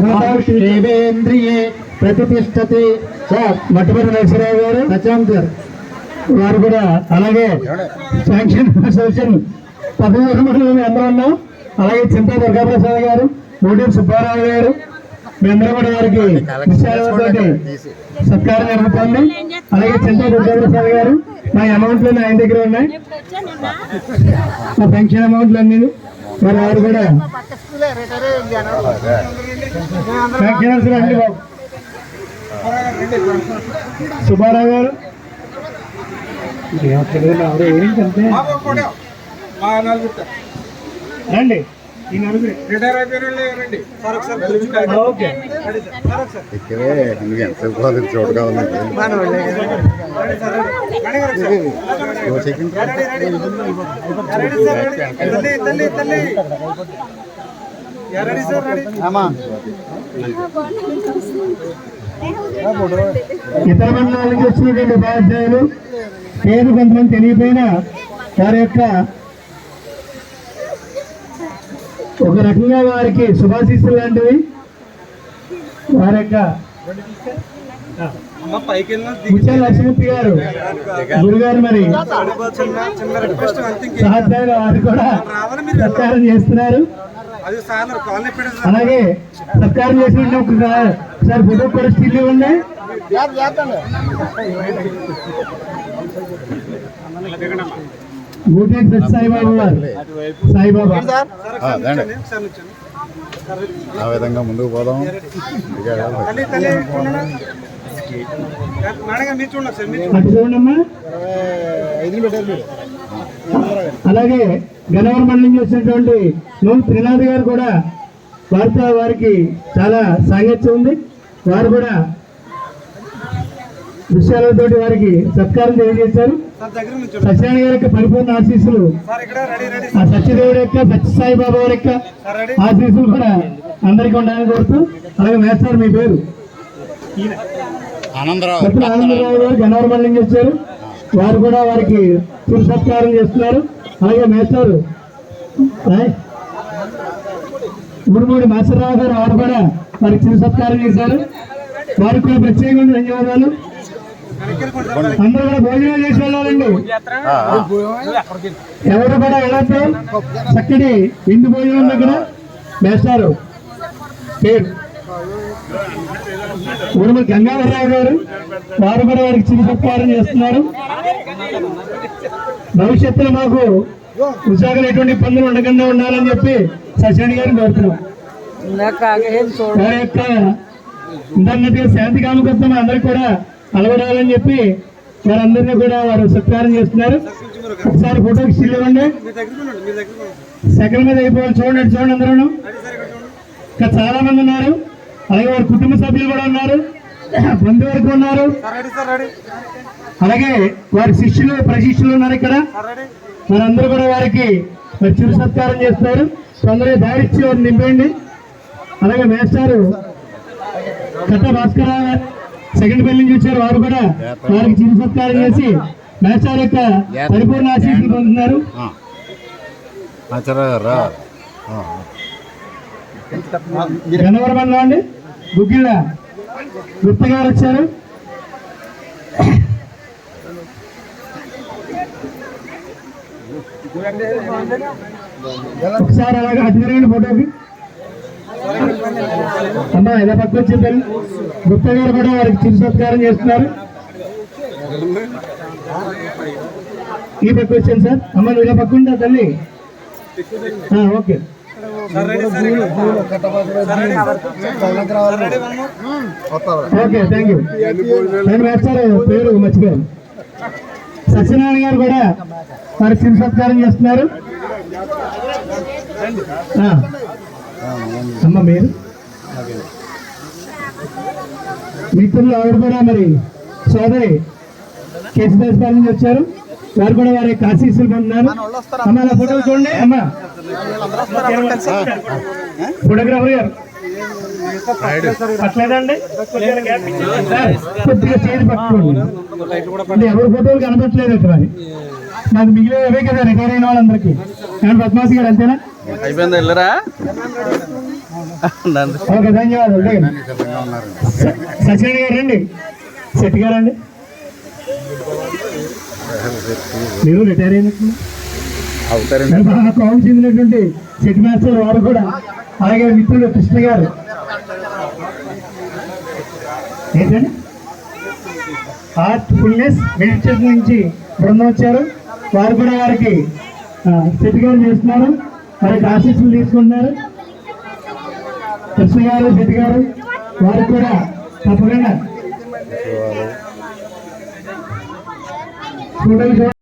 దేవేంద్రియే ప్రతిష్టతి. Sir Mattupalli Narasarao గారు సత్యాం sir వారు కూడా అలాగే శాంక్షన్ అసోసియేషన్ పదమూడు మండలం అందరూ ఉన్నాం. అలాగే చింతా దుర్గాప్రసాద్ గారు మూడేరు సుబ్బారావు గారు మీ అందరూ కూడా వారికి విషయాలతోటి సత్కారం జరుగుతుంది. అలాగే చింతా దుర్గాప్రసాద్ గారు మా అమౌంట్లు ఆయన దగ్గర ఉన్నాయి. మా పెన్షన్ అమౌంట్లు అన్ని మరి వారు కూడా. రండి బాబు సుబ్బారావు గారు. రండి. ఇక్కడే చోటుగా ఉంది. ఇతర మండలాల నుంచి వచ్చినటువంటి ఉపాధ్యాయులు పేరు కొంతమంది తెలియపోయినా వారి యొక్క ఒక రకంగా వారికి శుభాశీస్సులు లాంటివి వారి యొక్క లక్ష్మూర్తి గారు గురుగారు మరి వారు కూడా సత్కారం చేస్తున్నారు అలాగే సత్కారం చేసిన ఒక సార్ ఫోటో కూడా స్టిల్ ఇవ్వండి సత్య సాయిబాబా సాయిబాబా. ఆ విధంగా ముందుకు పోదాం. అలాగే గన్నవరం మండలం నుంచి వచ్చినటువంటి నూనె త్రినాథ్ గారు కూడా వారితో వారికి చాలా సాంగత్యం ఉంది. వారు కూడా విషయాలతోటి వారికి సత్కారం తెలియజేశారు. సార్ సత్యనారాయణ గారి యొక్క పరిపూర్ణ ఆశీస్సులు. సార్ ఇక్కడ రెడీ రెడీ. ఆ సత్యదేవుడి యొక్క సత్యసాయి బాబా వారి యొక్క సార్ ఆశీస్సులు కూడా అందరికీ ఉండాలని కోరుతూ అలాగే మేస్తారు మీ పేరు? ఆనందరావు. గారు గన్నవరం మండలం నుంచి వచ్చారు. వారు కూడా వారికి చిరు సత్కారం చేస్తున్నారు. అలాగే మేస్తారు ముడిమూడి మాసరావు గారు వారు కూడా వారికి చిరు సత్కారం చేశారు. వారికి కూడా ప్రత్యేకమైన ధన్యవాదాలు. అందరూ కూడా భోజనం చేసి వెళ్ళాలండి. ఎవరు కూడా వెళ్ళొద్దు. చక్కటి విందు భోజనం దగ్గర వేస్తారు పేరు. ఉరుమ గంగాధరరావు గారు వారు కూడా వారికి చిరు సత్కారం చేస్తున్నారు. భవిష్యత్తులో మాకు విశాఖలో ఎటువంటి ఇబ్బందులు ఉండకుండా ఉండాలని చెప్పి సశాని గారిని కోరుతున్నాం. వారి యొక్క ఇంటర్నెట్ శాంతి కామకత్వం అందరికి కూడా అలవడాలని చెప్పి వారందరినీ కూడా వారు సత్కారం చేస్తున్నారు. ఒకసారి ఫోటోకి స్టిల్ ఇవ్వండి. సెకండ్ మీద అయిపోవాలి. చూడండి చూడండి అందరూ ఇక్కడ ఇంకా చాలా మంది ఉన్నారు. అలాగే వారి కుటుంబ సభ్యులు కూడా ఉన్నారు. బంధువర్గం ఉన్నారు. అలాగే వారి శిష్యులు ప్రశిష్యులు ఉన్నారు ఇక్కడ. సార్ వారందరూ కూడా వారికి చిరు సత్కారం చేస్తున్నారు. తొందరగా దారిచ్చి వారిని నింపండి అలాగే మేస్టారు కట్ట భాస్కర సెకండ్ పెళ్ళి నుంచి వచ్చారు వారు కూడా. వారికి చిరు సత్కారం చేసి మేస్టార్ యొక్క పరిపూర్ణ ఆశీస్సులు పొందుతున్నారు. గన్నవరం మండలం అండి. గుగ్గిళ్ళ గుప్త గారు వచ్చారు. ఒకసారి అలాగే అటు తిరగండి ఫోటోకి అమ్మా ఇలా పక్క వచ్చింది తల్లి గుప్త గారు కూడా వారికి చిరు సత్కారం చేస్తున్నారు. ఈ పక్క వచ్చాను సార్. అమ్మ నువ్వు ఇలా పక్క ఉంటా తల్లి ఓకే. ఓకే థ్యాంక్ యూ నేను వేస్తారు పేరు మర్చిపోయాను. సత్యనారాయణ గారు కూడా వారి చిరు సత్కారం చేస్తున్నారు. అమ్మ మీరు? మిత్రులు ఆవిడ కూడా మరి సోదరి కేసీదాస్ గారి నుంచి వచ్చారు. వారు కూడా వారి యొక్క ఆశీస్సులు పొందుతున్నారు. అమ్మ నా ఫోటోలు చూడండి. అమ్మ. ఫోటోగ్రాఫర్ గారు. పట్లేదండి కొద్దిగా చేతి పట్టుకోండి. అంటే ఎవరి ఫోటోలు కనపట్లేదు ఇక్కడ మరి. నాకు మిగిలినవే కదా రిటైర్ అయిన వాళ్ళందరికీ. కానీ పద్మాసి గారు అంతేనా? అయిపోయిందా? వెళ్ళరా? సత్యనారాయణ గారు రండి. శెట్టి గారు అండి మీరు రిటైర్ అయినట్టు? అవుతారండి. బాగా కోపం చెందినటువంటి శెట్టి మాస్టర్ వారు కూడా. అలాగే మిత్రుడు కృష్ణ గారు. ఏంటండి? ఆర్ట్ ఫుల్నెస్ మెడిటేషన్ నుంచి బృందం వచ్చారు. వారు కూడా వారికి శెట్టి గారు చేస్తున్నారు. వారికి ఆశీస్సులు తీసుకుంటున్నారు. కృష్ణ గారు శెట్టి గారు వారికి కూడా తప్పకుండా.